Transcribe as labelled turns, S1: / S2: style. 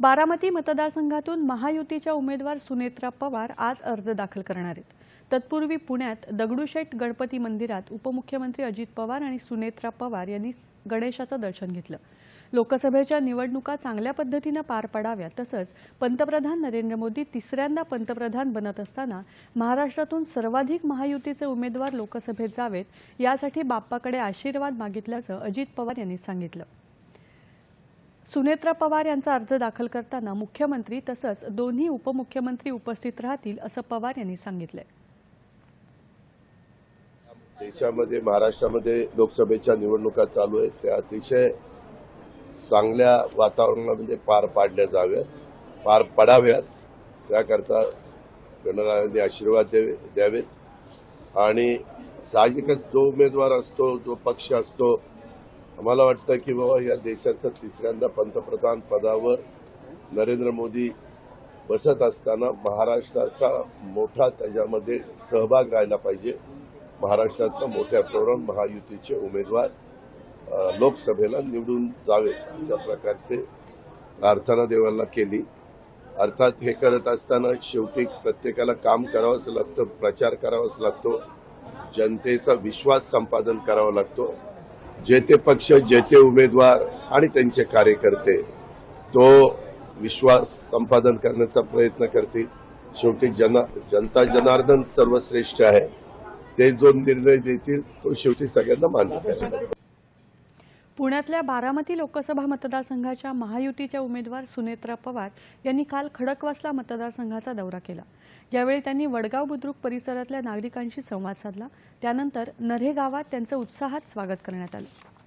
S1: बारामती मतदारसंघातून महायुतीच्या उमेदवार सुनेत्रा पवार आज अर्ज दाखल करणार आहेत. तत्पूर्वी पुण्यात दगडूशेठ गणपती मंदिरात उपमुख्यमंत्री अजित पवार आणि सुनेत्रा पवार यांनी गणेशाचं दर्शन घेतलं. लोकसभेच्या निवडणुका चांगल्या पद्धतीनं पार पडाव्यात तसंच पंतप्रधान नरेंद्र मोदी तिसऱ्यांदा पंतप्रधान बनत असताना महाराष्ट्रातून सर्वाधिक महायुतीचे उमेदवार लोकसभेत जावेत यासाठी बाप्पाकडे आशीर्वाद मागितल्याचं अजित पवार यांनी सांगितलं. सुनेत्रा पवार यांचा अर्ज दाखल करताना मुख्यमंत्री तसंच दोन्ही उपमुख्यमंत्री उपस्थित राहतील असं पवार यांनी सांगितलंय.
S2: देशामध्ये महाराष्ट्रामध्ये लोकसभेच्या निवडणुका चालू आहेत. त्या अतिशय चांगल्या वातावरणामध्ये पार पाडल्या जाव्यात पार पडाव्यात. त्याकरता गणरायांनी आशीर्वाद द्यावे द्यावेत. आणि साहजिकच जो उमेदवार असतो जो पक्ष असतो आम्हाला वाटतं की बाबा या देशाचं तिसऱ्यांदा पंतप्रधान पदावर नरेंद्र मोदी बसत असताना महाराष्ट्राचा मोठा त्याच्यामध्ये सहभाग राहिला पाहिजे. महाराष्ट्रातनं मोठ्या प्रमाणात महायुतीचे उमेदवार लोकसभेला निवडून जावे अशा प्रकारचे प्रार्थना देवाला केली. अर्थात हे करत असताना शेवटी प्रत्येकाला काम करावंच लागतं प्रचार करावाच लागतो. जनतेचा विश्वास संपादन करावा लागतो. जे ते पक्ष जे ते उमेदवार आणि त्यांचे कार्यकर्ते तो विश्वास संपादन करण्याचा प्रयत्न करतील. शेवटी जना जनता जनार्दन सर्वश्रेष्ठ आहे. ते जो निर्णय देतील तो शेवटी सगळ्यांना मान्य करेल
S1: पुण्यातल्या बारामती लोकसभा मतदारसंघाच्या महायुतीच्या उमेदवार सुनेत्रा पवार यांनी काल खडकवासला मतदारसंघाचा दौरा केला. यावेळी त्यांनी वडगाव बुद्रुक परिसरातल्या नागरिकांशी संवाद साधला. त्यानंतर नरे गावात त्यांचं उत्साहात स्वागत करण्यात आलं.